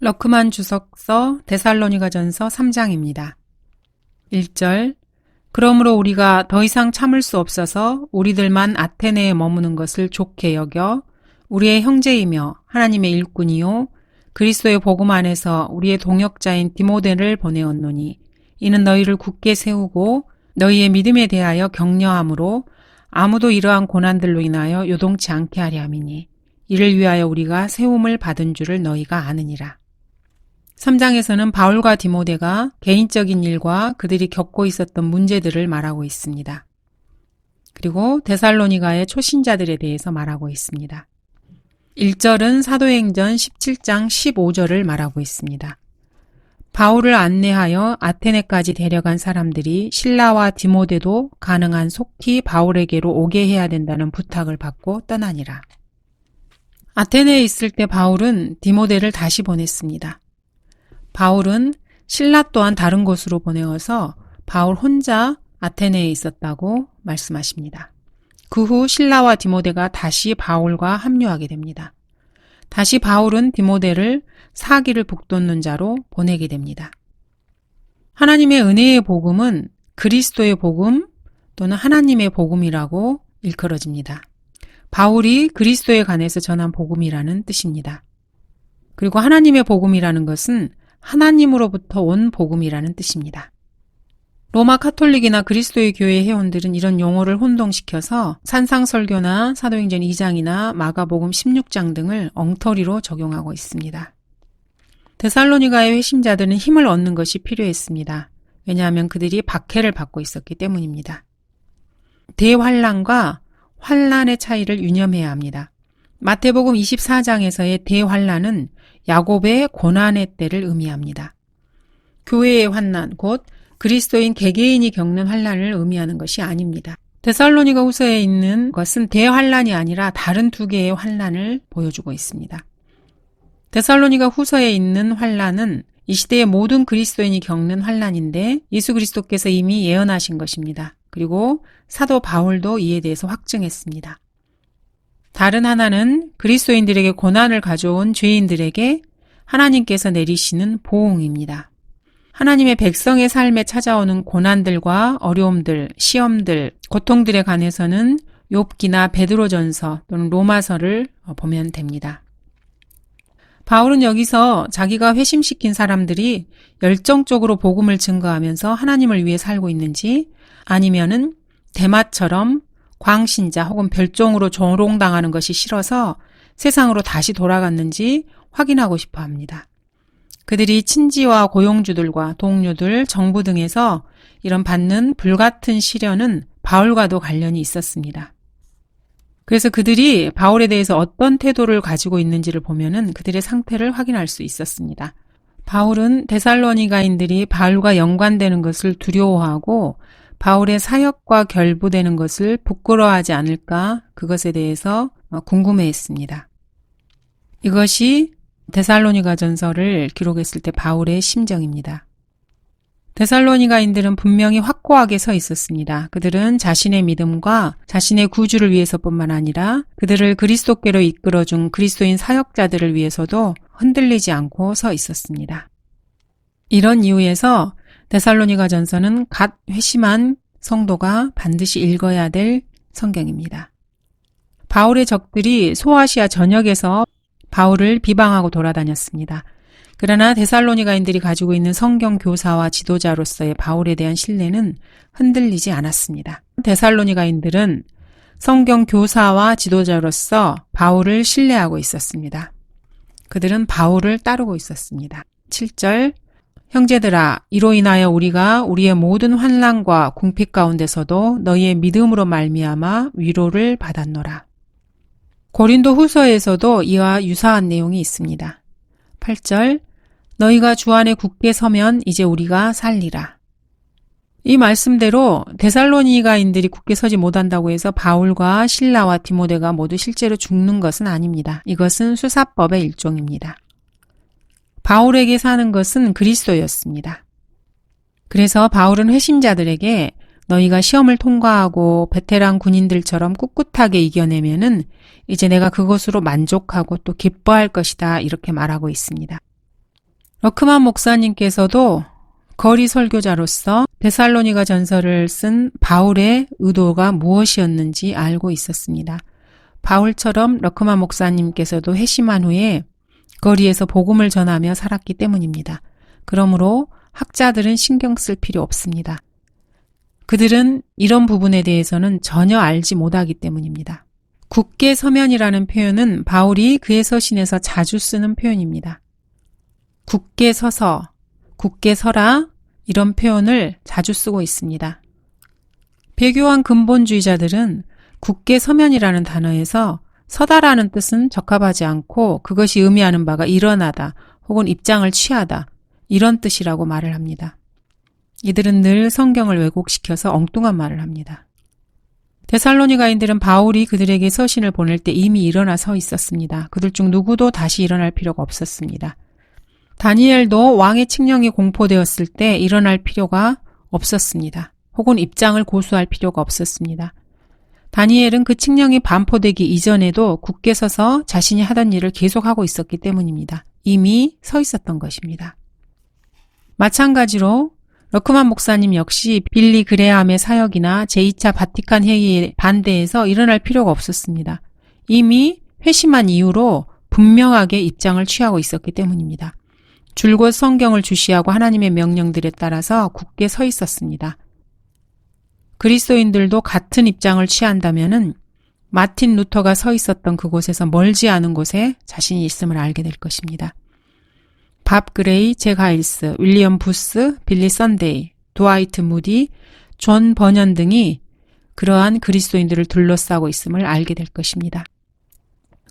러크만 주석서 데살로니가전서 3장입니다. 1절 그러므로 우리가 더 이상 참을 수 없어서 우리들만 아테네에 머무는 것을 좋게 여겨 우리의 형제이며 하나님의 일꾼이요 그리스도의 복음 안에서 우리의 동역자인 디모데를 보내었노니 이는 너희를 굳게 세우고 너희의 믿음에 대하여 격려함으로 아무도 이러한 고난들로 인하여 요동치 않게 하려 함이니 이를 위하여 우리가 세움을 받은 줄을 너희가 아느니라. 3장에서는 바울과 디모데가 개인적인 일과 그들이 겪고 있었던 문제들을 말하고 있습니다. 그리고 데살로니가의 초신자들에 대해서 말하고 있습니다. 1절은 사도행전 17장 15절을 말하고 있습니다. 바울을 안내하여 아테네까지 데려간 사람들이 신라와 디모데도 가능한 속히 바울에게로 오게 해야 된다는 부탁을 받고 떠나니라. 아테네에 있을 때 바울은 디모데를 다시 보냈습니다. 바울은 신라 또한 다른 곳으로 보내어서 바울 혼자 아테네에 있었다고 말씀하십니다. 그 후 신라와 디모데가 다시 바울과 합류하게 됩니다. 다시 바울은 디모데를 사기를 북돋는 자로 보내게 됩니다. 하나님의 은혜의 복음은 그리스도의 복음 또는 하나님의 복음이라고 일컬어집니다. 바울이 그리스도에 관해서 전한 복음이라는 뜻입니다. 그리고 하나님의 복음이라는 것은 하나님으로부터 온 복음이라는 뜻입니다. 로마 카톨릭이나 그리스도의 교회 회원들은 이런 용어를 혼동시켜서 산상설교나 사도행전 2장이나 마가복음 16장 등을 엉터리로 적용하고 있습니다. 데살로니가의 회심자들은 힘을 얻는 것이 필요했습니다. 왜냐하면 그들이 박해를 받고 있었기 때문입니다. 대환란과 환란의 차이를 유념해야 합니다. 마태복음 24장에서의 대환란은 야곱의 고난의 때를 의미합니다. 교회의 환난, 곧 그리스도인 개개인이 겪는 환란을 의미하는 것이 아닙니다. 데살로니가 후서에 있는 것은 대환란이 아니라 다른 두 개의 환란을 보여주고 있습니다. 데살로니가 후서에 있는 환란은 이 시대의 모든 그리스도인이 겪는 환란인데 예수 그리스도께서 이미 예언하신 것입니다. 그리고 사도 바울도 이에 대해서 확증했습니다. 다른 하나는 그리스도인들에게 고난을 가져온 죄인들에게 하나님께서 내리시는 보응입니다. 하나님의 백성의 삶에 찾아오는 고난들과 어려움들, 시험들, 고통들에 관해서는 욥기나 베드로전서 또는 로마서를 보면 됩니다. 바울은 여기서 자기가 회심시킨 사람들이 열정적으로 복음을 증거하면서 하나님을 위해 살고 있는지 아니면은 대마처럼 광신자 혹은 별종으로 조롱당하는 것이 싫어서 세상으로 다시 돌아갔는지 확인하고 싶어 합니다. 그들이 친지와 고용주들과 동료들, 정부 등에서 이런 받는 불같은 시련은 바울과도 관련이 있었습니다. 그래서 그들이 바울에 대해서 어떤 태도를 가지고 있는지를 보면은 그들의 상태를 확인할 수 있었습니다. 바울은 데살로니가인들이 바울과 연관되는 것을 두려워하고 바울의 사역과 결부되는 것을 부끄러워하지 않을까 그것에 대해서 궁금해했습니다. 이것이 데살로니가 전설을 기록했을 때 바울의 심정입니다. 데살로니가인들은 분명히 확고하게 서 있었습니다. 그들은 자신의 믿음과 자신의 구주를 위해서뿐만 아니라 그들을 그리스도께로 이끌어준 그리스도인 사역자들을 위해서도 흔들리지 않고 서 있었습니다. 이런 이유에서 데살로니가 전서는 갓 회심한 성도가 반드시 읽어야 될 성경입니다. 바울의 적들이 소아시아 전역에서 바울을 비방하고 돌아다녔습니다. 그러나 데살로니가인들이 가지고 있는 성경 교사와 지도자로서의 바울에 대한 신뢰는 흔들리지 않았습니다. 데살로니가인들은 성경 교사와 지도자로서 바울을 신뢰하고 있었습니다. 그들은 바울을 따르고 있었습니다. 7절 형제들아 이로 인하여 우리가 우리의 모든 환난과 궁핍 가운데서도 너희의 믿음으로 말미암아 위로를 받았노라. 고린도 후서에서도 이와 유사한 내용이 있습니다. 8절 너희가 주 안에 굳게 서면 이제 우리가 살리라. 이 말씀대로 데살로니가인들이 굳게 서지 못한다고 해서 바울과 신라와 디모데가 모두 실제로 죽는 것은 아닙니다. 이것은 수사법의 일종입니다. 바울에게 사는 것은 그리스도였습니다. 그래서 바울은 회심자들에게 너희가 시험을 통과하고 베테랑 군인들처럼 꿋꿋하게 이겨내면은 이제 내가 그것으로 만족하고 또 기뻐할 것이다 이렇게 말하고 있습니다. 러크만 목사님께서도 거리 설교자로서 데살로니가 전설을 쓴 바울의 의도가 무엇이었는지 알고 있었습니다. 바울처럼 러크만 목사님께서도 회심한 후에 거리에서 복음을 전하며 살았기 때문입니다. 그러므로 학자들은 신경 쓸 필요 없습니다. 그들은 이런 부분에 대해서는 전혀 알지 못하기 때문입니다. 굳게 서면이라는 표현은 바울이 그의 서신에서 자주 쓰는 표현입니다. 굳게 서서, 굳게 서라 이런 표현을 자주 쓰고 있습니다. 배교한 근본주의자들은 굳게 서면이라는 단어에서 서다라는 뜻은 적합하지 않고 그것이 의미하는 바가 일어나다 혹은 입장을 취하다 이런 뜻이라고 말을 합니다. 이들은 늘 성경을 왜곡시켜서 엉뚱한 말을 합니다. 데살로니가인들은 바울이 그들에게 서신을 보낼 때 이미 일어나 서 있었습니다. 그들 중 누구도 다시 일어날 필요가 없었습니다. 다니엘도 왕의 칙령이 공포되었을 때 일어날 필요가 없었습니다. 혹은 입장을 고수할 필요가 없었습니다. 다니엘은 그 칙령이 반포되기 이전에도 굳게 서서 자신이 하던 일을 계속하고 있었기 때문입니다. 이미 서 있었던 것입니다. 마찬가지로 러크만 목사님 역시 빌리 그레함의 사역이나 제2차 바티칸 회의에 반대해서 일어날 필요가 없었습니다. 이미 회심한 이후로 분명하게 입장을 취하고 있었기 때문입니다. 줄곧 성경을 주시하고 하나님의 명령들에 따라서 굳게 서 있었습니다. 그리스도인들도 같은 입장을 취한다면은 마틴 루터가 서 있었던 그곳에서 멀지 않은 곳에 자신이 있음을 알게 될 것입니다. 밥 그레이, 잭 하일스, 윌리엄 부스, 빌리 선데이, 도하이트 무디, 존 버년 등이 그러한 그리스도인들을 둘러싸고 있음을 알게 될 것입니다.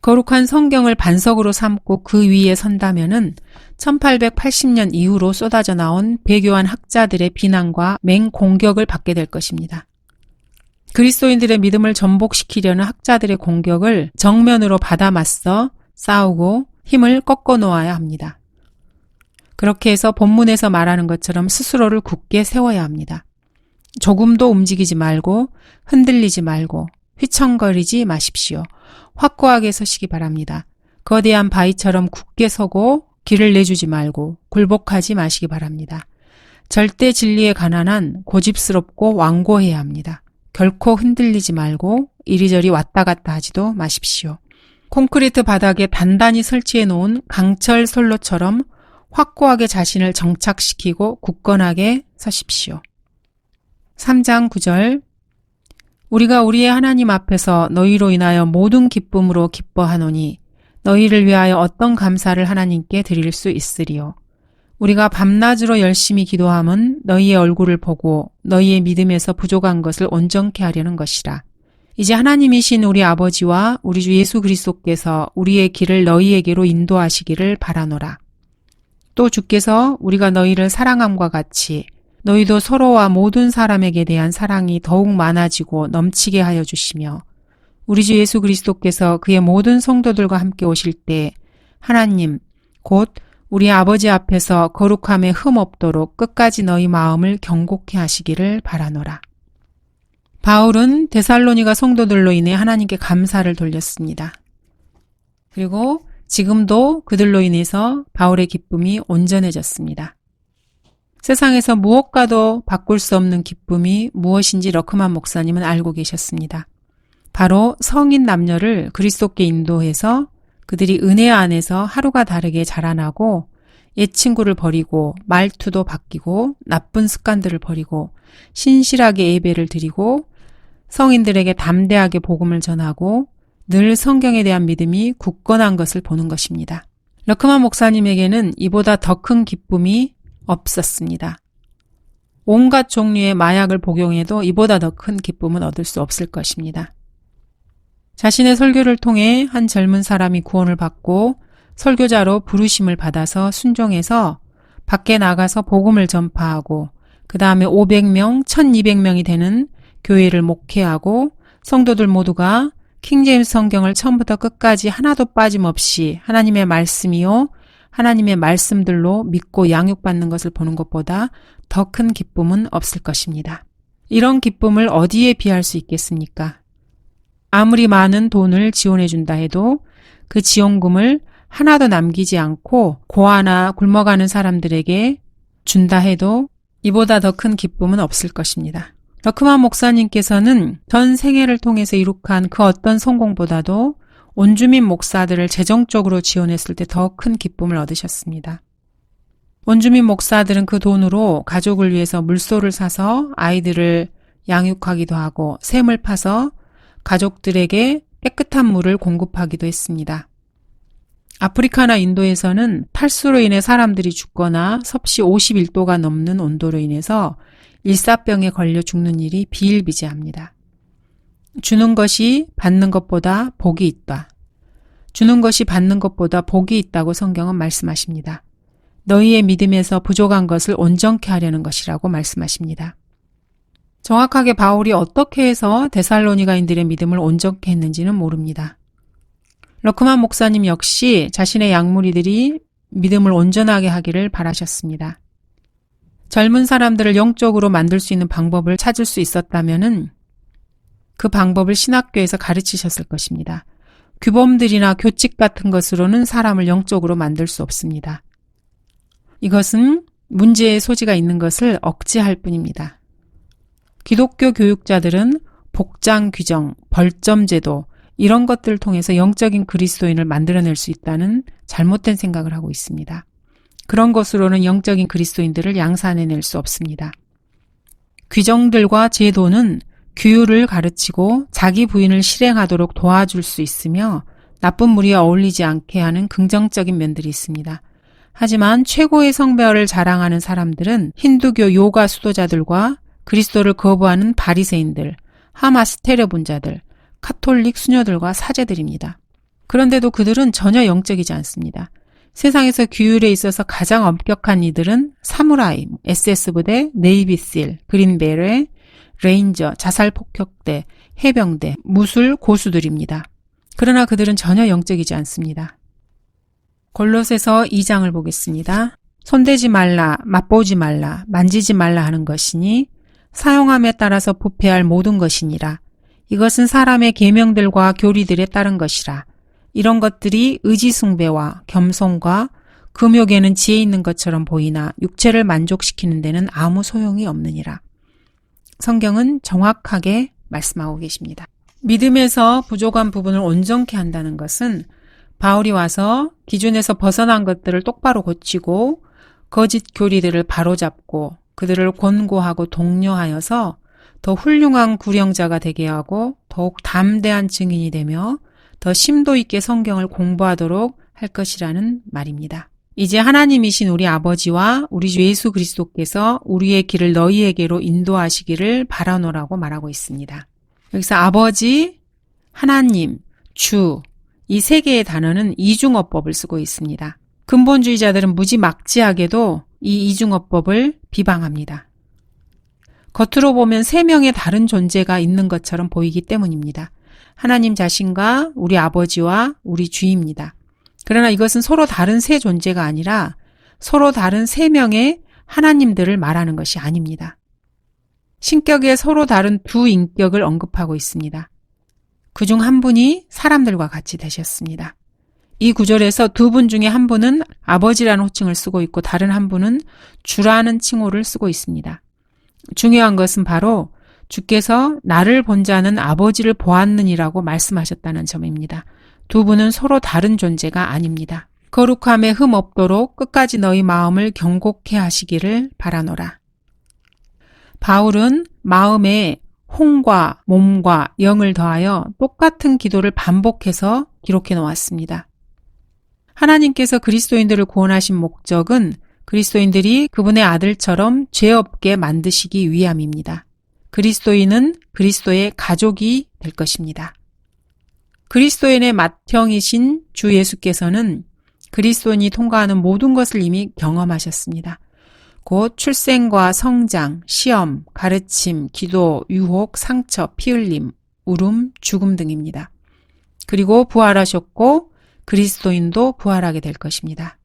거룩한 성경을 반석으로 삼고 그 위에 선다면은 1880년 이후로 쏟아져 나온 배교한 학자들의 비난과 맹공격을 받게 될 것입니다. 그리스도인들의 믿음을 전복시키려는 학자들의 공격을 정면으로 받아 맞서 싸우고 힘을 꺾어 놓아야 합니다. 그렇게 해서 본문에서 말하는 것처럼 스스로를 굳게 세워야 합니다. 조금도 움직이지 말고 흔들리지 말고 휘청거리지 마십시오. 확고하게 서시기 바랍니다. 거대한 바위처럼 굳게 서고 길을 내주지 말고 굴복하지 마시기 바랍니다. 절대 진리에 가난한 고집스럽고 완고해야 합니다. 결코 흔들리지 말고 이리저리 왔다 갔다 하지도 마십시오. 콘크리트 바닥에 단단히 설치해 놓은 강철 솔로처럼 확고하게 자신을 정착시키고 굳건하게 서십시오. 3장 9절 우리가 우리의 하나님 앞에서 너희로 인하여 모든 기쁨으로 기뻐하노니 너희를 위하여 어떤 감사를 하나님께 드릴 수 있으리요. 우리가 밤낮으로 열심히 기도함은 너희의 얼굴을 보고 너희의 믿음에서 부족한 것을 온전케 하려는 것이라. 이제 하나님이신 우리 아버지와 우리 주 예수 그리스도께서 우리의 길을 너희에게로 인도하시기를 바라노라. 또 주께서 우리가 너희를 사랑함과 같이 너희도 서로와 모든 사람에게 대한 사랑이 더욱 많아지고 넘치게 하여 주시며 우리 주 예수 그리스도께서 그의 모든 성도들과 함께 오실 때 하나님 곧 우리 아버지 앞에서 거룩함에 흠 없도록 끝까지 너희 마음을 경고케 하시기를 바라노라. 바울은 데살로니가 성도들로 인해 하나님께 감사를 돌렸습니다. 그리고 지금도 그들로 인해서 바울의 기쁨이 온전해졌습니다. 세상에서 무엇과도 바꿀 수 없는 기쁨이 무엇인지 러크만 목사님은 알고 계셨습니다. 바로 성인 남녀를 그리스도께 인도해서 그들이 은혜 안에서 하루가 다르게 자라나고 옛 친구를 버리고 말투도 바뀌고 나쁜 습관들을 버리고 신실하게 예배를 드리고 성인들에게 담대하게 복음을 전하고 늘 성경에 대한 믿음이 굳건한 것을 보는 것입니다. 러크만 목사님에게는 이보다 더 큰 기쁨이 없었습니다. 온갖 종류의 마약을 복용해도 이보다 더 큰 기쁨은 얻을 수 없을 것입니다. 자신의 설교를 통해 한 젊은 사람이 구원을 받고 설교자로 부르심을 받아서 순종해서 밖에 나가서 복음을 전파하고 그 다음에 500명, 1200명이 되는 교회를 목회하고 성도들 모두가 킹제임스 성경을 처음부터 끝까지 하나도 빠짐없이 하나님의 말씀이요 하나님의 말씀들로 믿고 양육받는 것을 보는 것보다 더 큰 기쁨은 없을 것입니다. 이런 기쁨을 어디에 비할 수 있겠습니까? 아무리 많은 돈을 지원해 준다 해도 그 지원금을 하나도 남기지 않고 고아나 굶어가는 사람들에게 준다 해도 이보다 더 큰 기쁨은 없을 것입니다. 러크만 목사님께서는 전 생애를 통해서 이룩한 그 어떤 성공보다도 온주민 목사들을 재정적으로 지원했을 때 더 큰 기쁨을 얻으셨습니다. 원주민 목사들은 그 돈으로 가족을 위해서 물소를 사서 아이들을 양육하기도 하고 샘을 파서 가족들에게 깨끗한 물을 공급하기도 했습니다. 아프리카나 인도에서는 탈수로 인해 사람들이 죽거나 섭씨 51도가 넘는 온도로 인해서 일사병에 걸려 죽는 일이 비일비재합니다. 주는 것이 받는 것보다 복이 있다. 주는 것이 받는 것보다 복이 있다고 성경은 말씀하십니다. 너희의 믿음에서 부족한 것을 온전케 하려는 것이라고 말씀하십니다. 정확하게 바울이 어떻게 해서 데살로니가인들의 믿음을 온전케 했는지는 모릅니다. 러크만 목사님 역시 자신의 양무리들이 믿음을 온전하게 하기를 바라셨습니다. 젊은 사람들을 영적으로 만들 수 있는 방법을 찾을 수 있었다면은 그 방법을 신학교에서 가르치셨을 것입니다. 규범들이나 교칙 같은 것으로는 사람을 영적으로 만들 수 없습니다. 이것은 문제의 소지가 있는 것을 억제할 뿐입니다. 기독교 교육자들은 복장 규정, 벌점 제도, 이런 것들을 통해서 영적인 그리스도인을 만들어낼 수 있다는 잘못된 생각을 하고 있습니다. 그런 것으로는 영적인 그리스도인들을 양산해낼 수 없습니다. 규정들과 제도는 규율을 가르치고 자기 부인을 실행하도록 도와줄 수 있으며 나쁜 무리와 어울리지 않게 하는 긍정적인 면들이 있습니다. 하지만 최고의 성별을 자랑하는 사람들은 힌두교 요가 수도자들과 그리스도를 거부하는 바리새인들, 하마스 테러분자들, 카톨릭 수녀들과 사제들입니다. 그런데도 그들은 전혀 영적이지 않습니다. 세상에서 규율에 있어서 가장 엄격한 이들은 사무라이, SS부대, 네이비실, 그린베레, 레인저, 자살폭격대, 해병대, 무술 고수들입니다. 그러나 그들은 전혀 영적이지 않습니다. 골롯에서 2장을 보겠습니다. 손대지 말라, 맛보지 말라, 만지지 말라 하는 것이니 사용함에 따라서 부패할 모든 것이니라. 이것은 사람의 계명들과 교리들에 따른 것이라. 이런 것들이 의지숭배와 겸손과 금욕에는 지혜 있는 것처럼 보이나 육체를 만족시키는 데는 아무 소용이 없느니라. 성경은 정확하게 말씀하고 계십니다. 믿음에서 부족한 부분을 온전케 한다는 것은 바울이 와서 기준에서 벗어난 것들을 똑바로 고치고 거짓 교리들을 바로잡고 그들을 권고하고 독려하여서 더 훌륭한 구령자가 되게 하고 더욱 담대한 증인이 되며 더 심도 있게 성경을 공부하도록 할 것이라는 말입니다. 이제 하나님이신 우리 아버지와 우리 주 예수 그리스도께서 우리의 길을 너희에게로 인도하시기를 바라노라고 말하고 있습니다. 여기서 아버지, 하나님, 주, 이 세 개의 단어는 이중어법을 쓰고 있습니다. 근본주의자들은 무지막지하게도 이 이중어법을 비방합니다. 겉으로 보면 세 명의 다른 존재가 있는 것처럼 보이기 때문입니다. 하나님 자신과 우리 아버지와 우리 주입니다. 그러나 이것은 서로 다른 세 존재가 아니라 서로 다른 세 명의 하나님들을 말하는 것이 아닙니다. 신격에 서로 다른 두 인격을 언급하고 있습니다. 그 중 한 분이 사람들과 같이 되셨습니다. 이 구절에서 두 분 중에 한 분은 아버지라는 호칭을 쓰고 있고 다른 한 분은 주라는 칭호를 쓰고 있습니다. 중요한 것은 바로 주께서 나를 본 자는 아버지를 보았느니라고 말씀하셨다는 점입니다. 두 분은 서로 다른 존재가 아닙니다. 거룩함에 흠 없도록 끝까지 너희 마음을 경곡해 하시기를 바라노라. 바울은 마음에 홍과 몸과 영을 더하여 똑같은 기도를 반복해서 기록해 놓았습니다. 하나님께서 그리스도인들을 구원하신 목적은 그리스도인들이 그분의 아들처럼 죄 없게 만드시기 위함입니다. 그리스도인은 그리스도의 가족이 될 것입니다. 그리스도인의 맏형이신 주 예수께서는 그리스도인이 통과하는 모든 것을 이미 경험하셨습니다. 곧 출생과 성장, 시험, 가르침, 기도, 유혹, 상처, 피 흘림, 울음, 죽음 등입니다. 그리고 부활하셨고 그리스도인도 부활하게 될 것입니다.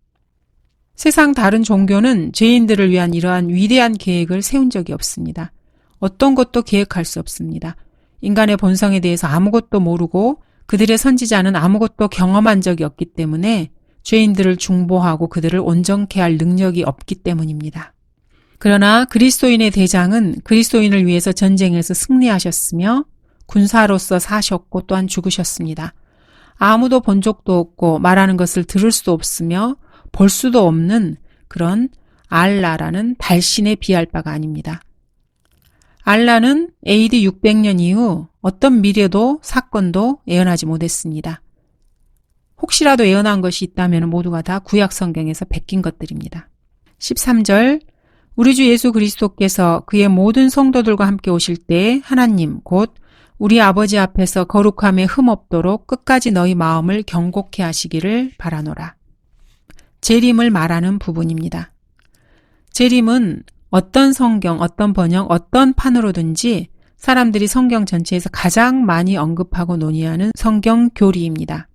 세상 다른 종교는 죄인들을 위한 이러한 위대한 계획을 세운 적이 없습니다. 어떤 것도 계획할 수 없습니다. 인간의 본성에 대해서 아무것도 모르고 그들의 선지자는 아무것도 경험한 적이 없기 때문에 죄인들을 중보하고 그들을 온전케 할 능력이 없기 때문입니다. 그러나 그리스도인의 대장은 그리스도인을 위해서 전쟁에서 승리하셨으며 군사로서 사셨고 또한 죽으셨습니다. 아무도 본 적도 없고 말하는 것을 들을 수 없으며 볼 수도 없는 그런 알라라는 달신에 비할 바가 아닙니다. 알라는 AD 600년 이후 어떤 미래도 사건도 예언하지 못했습니다. 혹시라도 예언한 것이 있다면 모두가 다 구약 성경에서 베낀 것들입니다. 13절 우리 주 예수 그리스도께서 그의 모든 성도들과 함께 오실 때 하나님 곧 우리 아버지 앞에서 거룩함에 흠 없도록 끝까지 너희 마음을 경곡해 하시기를 바라노라. 재림을 말하는 부분입니다. 재림은 어떤 성경, 어떤 번역, 어떤 판으로든지 사람들이 성경 전체에서 가장 많이 언급하고 논의하는 성경 교리입니다.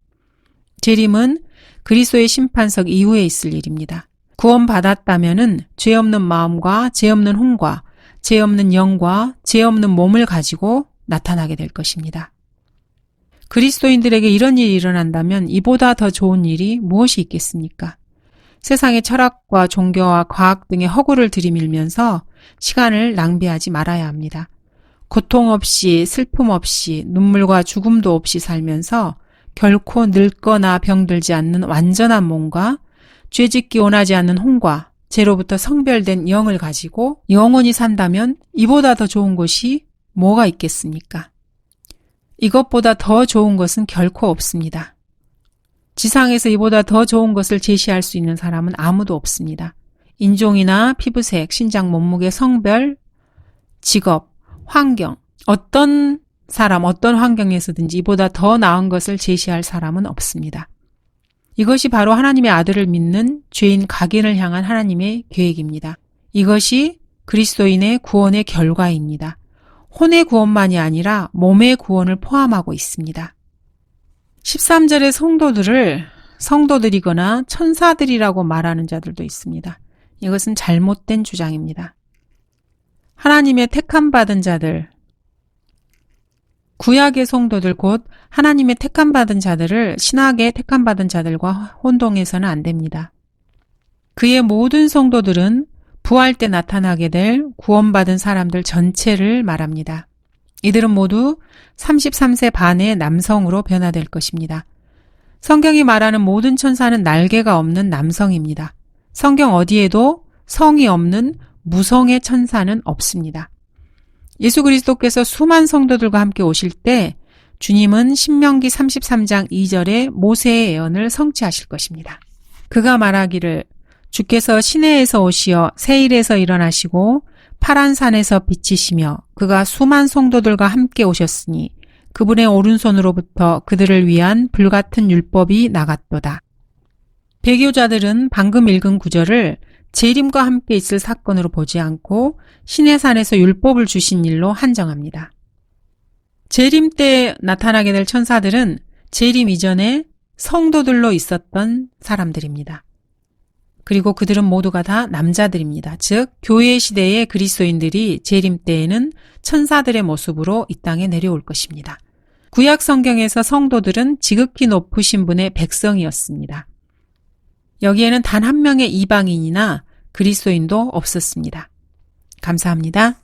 재림은 그리스도의 심판석 이후에 있을 일입니다. 구원받았다면은 죄 없는 마음과 죄 없는 혼과 죄 없는 영과 죄 없는 몸을 가지고 나타나게 될 것입니다. 그리스도인들에게 이런 일이 일어난다면 이보다 더 좋은 일이 무엇이 있겠습니까? 세상의 철학과 종교와 과학 등의 허구를 들이밀면서 시간을 낭비하지 말아야 합니다. 고통 없이 슬픔 없이 눈물과 죽음도 없이 살면서 결코 늙거나 병들지 않는 완전한 몸과 죄 짓기 원하지 않는 혼과 죄로부터 성별된 영을 가지고 영원히 산다면 이보다 더 좋은 것이 뭐가 있겠습니까? 이것보다 더 좋은 것은 결코 없습니다. 지상에서 이보다 더 좋은 것을 제시할 수 있는 사람은 아무도 없습니다. 인종이나 피부색, 신장, 몸무게, 성별, 직업, 환경, 어떤 사람, 어떤 환경에서든지 이보다 더 나은 것을 제시할 사람은 없습니다. 이것이 바로 하나님의 아들을 믿는 죄인 각인을 향한 하나님의 계획입니다. 이것이 그리스도인의 구원의 결과입니다. 혼의 구원만이 아니라 몸의 구원을 포함하고 있습니다. 13절의 성도들을 성도들이거나 천사들이라고 말하는 자들도 있습니다. 이것은 잘못된 주장입니다. 하나님의 택함 받은 자들, 구약의 성도들 곧 하나님의 택함 받은 자들을 신학의 택함 받은 자들과 혼동해서는 안 됩니다. 그의 모든 성도들은 부활 때 나타나게 될 구원받은 사람들 전체를 말합니다. 이들은 모두 33세 반의 남성으로 변화될 것입니다. 성경이 말하는 모든 천사는 날개가 없는 남성입니다. 성경 어디에도 성이 없는 무성의 천사는 없습니다. 예수 그리스도께서 수만 성도들과 함께 오실 때 주님은 신명기 33장 2절에 모세의 예언을 성취하실 것입니다. 그가 말하기를 주께서 시내에서 오시어 세일에서 일어나시고 파란 산에서 비치시며 그가 수만 성도들과 함께 오셨으니 그분의 오른손으로부터 그들을 위한 불같은 율법이 나갔도다. 배교자들은 방금 읽은 구절을 재림과 함께 있을 사건으로 보지 않고 신의 산에서 율법을 주신 일로 한정합니다. 재림 때 나타나게 될 천사들은 재림 이전에 성도들로 있었던 사람들입니다. 그리고 그들은 모두가 다 남자들입니다. 즉, 교회 시대의 그리스도인들이 재림 때에는 천사들의 모습으로 이 땅에 내려올 것입니다. 구약 성경에서 성도들은 지극히 높으신 분의 백성이었습니다. 여기에는 단 한 명의 이방인이나 그리스도인도 없었습니다. 감사합니다.